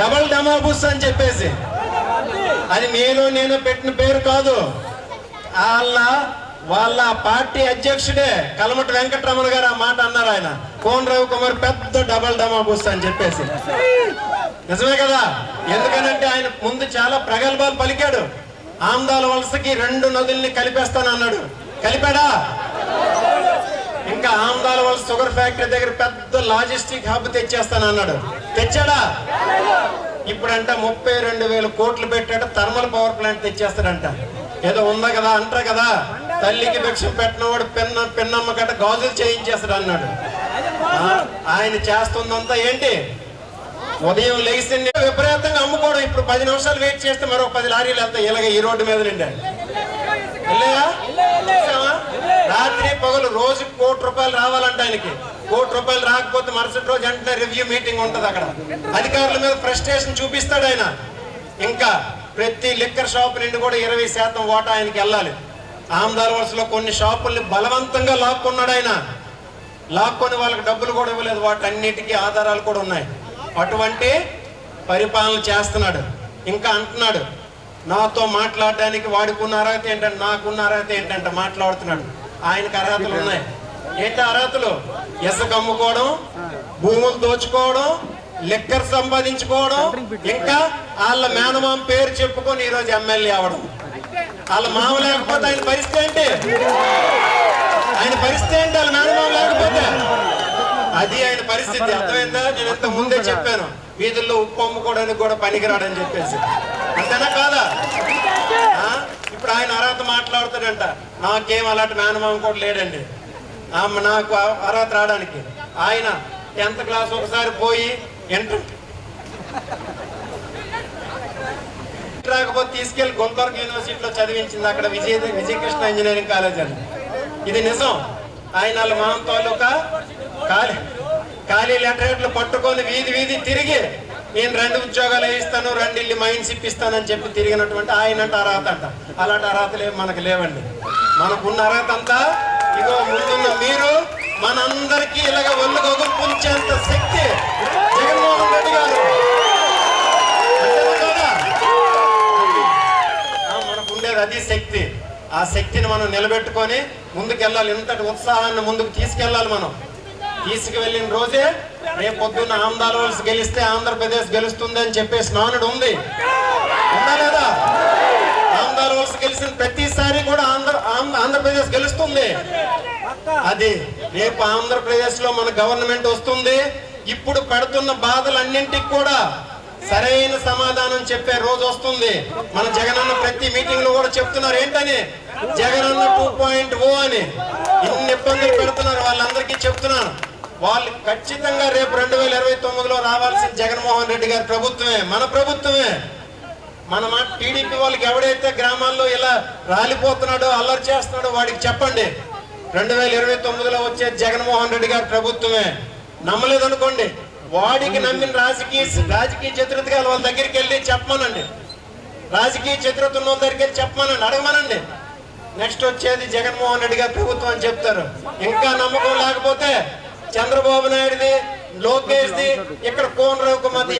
Double బుస్ అని చెప్పేసి. అది నేను నేను పెట్టిన పేరు కాదు. వాళ్ళ వాళ్ళ పార్టీ అధ్యక్షుడే కలమటి వెంకటరమణ గారు ఆ మాట అన్నారు ఆయన. కోన్ రవికుమార్ పెద్ద డబల్ డమాబుస్ అని చెప్పేసి. నిజమే కదా? ఎందుకనంటే ఆయన ముందు చాలా ప్రగల్భాలు పలికాడు. ఆమ్దాల వలసకి రెండు నదుల్ని కలిపేస్తాను అన్నాడు కలిపాడా? షుగర్ ఫ్యాక్టరీ దగ్గర పెద్ద లాజిస్టిక్ హబ్ తెచ్చేస్తాను అన్నాడు. తెచ్చాడా? ఇప్పుడంట ముప్పై రెండు వేల కోట్లు పెట్టాడు థర్మల్ పవర్ ప్లాంట్ తెచ్చేస్తాడంట. ఏదో ఉందా కదా అంటారు కదా? తల్లికి భిక్షం పెట్టినవాడు పిన్న పిన్నమ్మ గట్ట గాజులు చేయించేస్తాడు అన్నాడు. ఆయన చేస్తుందంతా ఏంటి? ఉదయం లేచి విపరీతంగా అమ్ముకోవడం. ఇప్పుడు పది నిమిషాలు వెయిట్ చేస్తే మరో పది లారీలు వెళ్తాయి. ఇలాగ ఈ రోడ్డు మీద నిండా. వెళ్ళాయా? రాత్రి పగలు రోజు కోటి రూపాయలు రావాలంట ఆయనకి. కోటి రూపాయలు రాకపోతే మరుసటి రోజు అంటే రివ్యూ మీటింగ్ ఉంటుంది అక్కడ. అధికారుల మీద ఫ్రస్ట్రేషన్ చూపిస్తాడు ఆయన. ఇంకా ప్రతి లిక్కర్ షాప్ నుండి కూడా ఇరవై శాతం ఓటా ఆయనకి వెళ్ళాలి. ఆమదాల వలసలో కొన్ని షాపుల్ని బలవంతంగా లాక్కున్నాడు ఆయన. లాక్కొని వాళ్ళకి డబ్బులు కూడా ఇవ్వలేదు. వాటన్నిటికీ ఆధారాలు కూడా ఉన్నాయి. అటువంటి పరిపాలన చేస్తున్నాడు. ఇంకా అంటున్నాడు నాతో మాట్లాడడానికి వాడుకున్న అర్హత ఏంటంటే నాకున్న అర్హత ఏంటంటే మాట్లాడుతున్నాడు. ఆయనకు అర్హతలు ఉన్నాయి. ఏంటి అర్హతలు? ఇసుక అమ్ముకోవడం భూములు దోచుకోవడం లెక్కర్ సంపాదించుకోవడం ఇంకా వాళ్ళ మేనమామ పేరు చెప్పుకొని ఈరోజు ఎమ్మెల్యే అవడం వాళ్ళ మామ లేకపోతే ఆయన పరిస్థితి ఏంటి? ఆయన పరిస్థితి ఏంటి? వాళ్ళ మేనమామ లేకపోతే? అది ఆయన పరిస్థితి. అర్థమైందా? నేను ఇంత ముందే చెప్పాను. వీధుల్లో ఉప్పు అమ్ముకోవడానికి కూడా పనికిరాడని చెప్పేసి. అంతేనా కాదా? ఇప్పుడు ఆయన అర్హత మాట్లాడుతాడంట. నాకేం అలాంటి మేనమామ కూడా లేడండి. ఆమె నాకు అర్హత రావడానికి. ఆయన టెన్త్ క్లాస్ ఒకసారి పోయి ఎంటర్ రాకపోతే తీసుకెళ్ళి గుంటూరు యూనివర్సిటీలో చదివించింది అక్కడ విజయ విజయకృష్ణ ఇంజనీరింగ్ కాలేజ్ అని. ఇది నిజం. ఆయన వాళ్ళ మామ తాలూకా ఖాళీ ఖాళీ లెటరేట్లు పట్టుకొని వీధి వీధి తిరిగి నేను రెండు ఉద్యోగాలు ఇస్తాను రెండు ఇల్లు మైండ్స్ ఇప్పిస్తానని చెప్పి తిరిగినటువంటి ఆయన అంటే అర్హత అంట. అలాంటి అర్హతలు మనకు లేవండి. మనకున్న అర్హత అంతా ఇగో ముందున్న మీరు మనందరికీ ఇలాగ ఒళ్ళు గొగులు శక్తి జగన్మోహన్ రెడ్డి గారు. మనకు ఉండేది అది శక్తి. ఆ శక్తిని మనం నిలబెట్టుకొని ముందుకెళ్ళాలి. ఇంతటి ఉత్సాహాన్ని ముందుకు తీసుకెళ్ళాలి మనం. తీసుకువెళ్ళిన రోజే రేపు పొద్దున్న ఆంధ్ర గెలిస్తే ఆంధ్రప్రదేశ్ గెలుస్తుంది అని చెప్పేసి నానుడు ఉంది. ఉందా లేదా? ఆంధ్ర గెలిచిన ప్రతిసారి కూడా ఆంధ్ర ఆంధ్ర- ఆంధ్రప్రదేశ్ గెలుస్తుంది. అది రేపు ఆంధ్రప్రదేశ్లో మన గవర్నమెంట్ వస్తుంది. ఇప్పుడు పెడుతున్న బాధలన్నింటికి కూడా సరైన సమాధానం చెప్పే రోజు వస్తుంది. మన జగనన్న ప్రతి మీటింగ్లో కూడా చెప్తున్నారు ఏంటని? జగనన్న టూ పాయింట్ ఓ అని ఇన్ని ఇబ్బందులు పెడుతున్నారు వాళ్ళందరికీ చెప్తున్నాను. వాళ్ళు ఖచ్చితంగా రేపు రెండు వేల ఇరవై తొమ్మిదిలో రావాల్సిన జగన్మోహన్ రెడ్డి గారి ప్రభుత్వమే మన ప్రభుత్వమే. మన టీడీపీ వాళ్ళకి ఎవడైతే గ్రామాల్లో ఇలా రాలిపోతున్నాడో అల్లరి చేస్తున్నాడో వాడికి చెప్పండి. రెండు వేల ఇరవై తొమ్మిదిలో వచ్చే జగన్మోహన్ రెడ్డి గారి ప్రభుత్వమే. నమ్మలేదనుకోండి. వాడికి నమ్మిన రాజకీయ రాజకీయ చతురత వాళ్ళ దగ్గరికి వెళ్ళి చెప్పమనండి. రాజకీయ చతురత ఉన్న వాళ్ళ దగ్గరికి వెళ్ళి చెప్పమనండి. అడగమనండి. నెక్స్ట్ వచ్చేది జగన్మోహన్ రెడ్డి గారి ప్రభుత్వం అని చెప్తారు. ఇంకా నమ్మకం లేకపోతే చంద్రబాబు నాయుడుది లోకేష్ది ఇక్కడ కోనరావుకు మధ్య